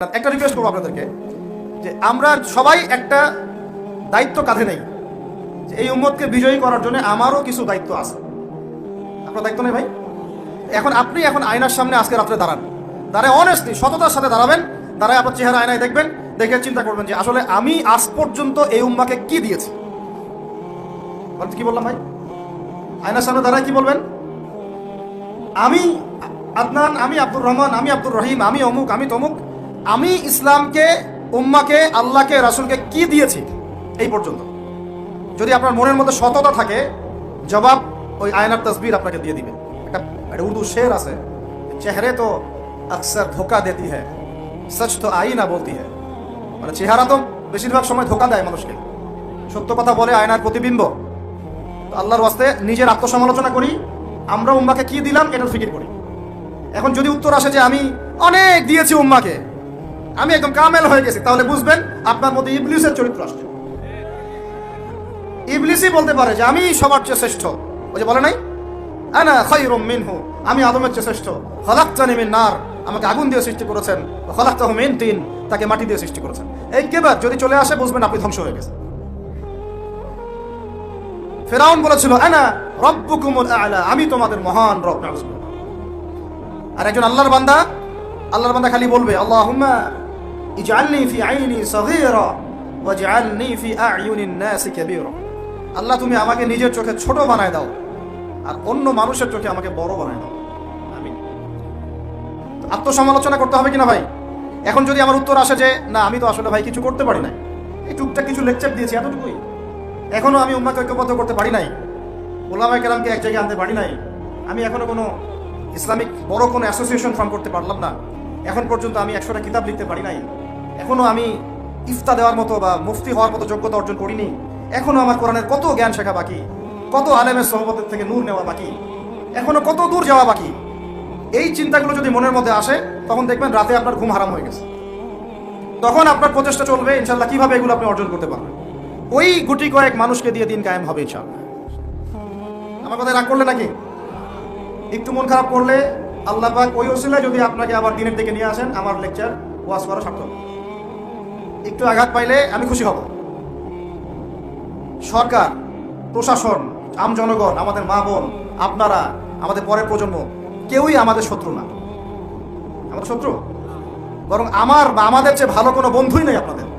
একটা রিকোয়েস্ট করব আপনাদেরকে, যে আমরা সবাই একটা দায়িত্ব কাঁধে নেই, যে এই উম্মতকে বিজয়ী করার জন্য আমারও কিছু দায়িত্ব আছে। আপনার দায়িত্ব নেই ভাই? এখন আপনি এখন আয়নার সামনে আজকে রাত্রে দাঁড়ান। দাঁড়ায় অনেস্টলি সততার সাথে দাঁড়াবেন, দাঁড়ায় আপনার চেহারা আয়নায় দেখবেন, দেখে চিন্তা করবেন যে আসলে আমি আজ পর্যন্ত এই উম্মাকে কি দিয়েছি। কি বললাম ভাই? আয়নার সামনে দাঁড়ায় কি বলবেন? আমি আদনান, আমি আব্দুর রহমান, আমি আব্দুর রহিম, আমি অমুক, আমি তমুক আমি ইসলামকে, উম্মাকে, আল্লাহকে, রাসুলকে কি দিয়েছি? এই পর্যন্ত। যদি আপনার মনের মধ্যে সততা থাকে, জবাব ওই আয়নার তসবির আপনাকে দিয়ে দিবে। একটা একটা উর্দু শের আছে, চেহারে তো আকসার ধোকা দেতি হ্যায়, সচ তো আই না বলতি হ্যায়। মানে চেহারা তো বেশিরভাগ সময় ধোকা দেয় মানুষকে। সত্য কথা বলে আয়নার প্রতিবিম্ব। আল্লাহর ওয়াস্তে নিজের আত্মসমালোচনা করি, আমরা উম্মাকে কি দিলাম, এটার ফিকির করি। এখন যদি উত্তর আসে যে আমি অনেক দিয়েছি উম্মাকে আমি একদম কামেল হয়ে গেছি। তাহলে বুঝবেন, আপনার মধ্যে ইবলিসের চরিত্র আসছে। ইবলিসই বলতে পারে যে আমি সবার চেয়ে শ্রেষ্ঠ। ওই যে বলে নাই? আনা আমি আদমের চেয়ে শ্রেষ্ঠ। খলাকতানি মিন নার, আমাকে আগুন দিয়ে সৃষ্টি করেছেন। খলাকতাহু মিন তিন, তাকে মাটি দিয়ে সৃষ্টি করেছেন। এই কেবার যদি চলে আসে, বুঝবেন আপনি ধ্বংস হয়ে গেছেন। ফেরাউন বলেছিল, আনা রব্বুকুমুল আ'লা, আমি তোমাদের মহান রব। আর একজন আল্লাহর বান্দা আল্লাহর বান্দা খালি বলবে, আল্লাহুম্মা ইজআলনি ফি আইনি সগীরা ওয়াজআলনি ফি আ'য়ুনিন নাসি কাবীরা আল্লাহ, তুমি আমাকে নিজের চোখে ছোট বানায় দাও আর অন্য মানুষের চোখে আমাকে বড় বানায় দাও। আমিন। আত্মসমালোচনা করতে হবে কিনা ভাই? এখন যদি আমার উত্তর আসে যে, না, আমি তো আসলে ভাই কিছু করতে পারি না এই টুকটাক কিছু লেকচার দিয়েছি এতটুকুই। এখনও আমি উম্মাকে ঐক্যবদ্ধ করতে পারি নাই। ওলামাই কেরামকে এক জায়গায় আনতে পারি নাই। আমি এখনও কোনো ইসলামিক বড় কোনো অ্যাসোসিয়েশন ফর্ম করতে পারলাম না। এখন পর্যন্ত আমি একশোটা কিতাব লিখতে পারি নাই। এখনও আমি ইফতা দেওয়ার মতো বা মুফতি হওয়ার মতো যোগ্যতা অর্জন করিনি। এখনও আমার কোরআনের কত জ্ঞান শেখা বাকি? কত আলেমের সহবতের থেকে নূর নেওয়া বাকি? এখনও কত দূর যাওয়া বাকি? এই চিন্তাগুলো যদি মনের মধ্যে আসে, তখন দেখবেন রাতে আপনার ঘুম হারাম হয়ে গেছে। তখন আপনার প্রচেষ্টা চলবে ইনশাল্লাহ কীভাবে এগুলো আপনি অর্জন করতে পারবেন? ওই গুটি কয়েক মানুষকে দিয়ে দিন কায়েম হবে ইনশাল্লাহ আমার কথা রাগ করলে নাকি? একটু মন খারাপ করলে আল্লাহ পাক ওই ওসিলায় যদি আপনাকে আবার দিনের দিকে নিয়ে আসেন, আমার লেকচার ওয়াজ করা সার্থক। একটু আঘাত পাইলে আমি খুশি হব। সরকার, প্রশাসন, আম জনগণ, আমাদের মা বোন, আপনারা, আমাদের পরের প্রজন্ম, কেউই আমাদের শত্রু না। আমাদের শত্রু? বরং আমার বা আমাদের চেয়ে ভালো কোনো বন্ধুই নেই আপনাদের।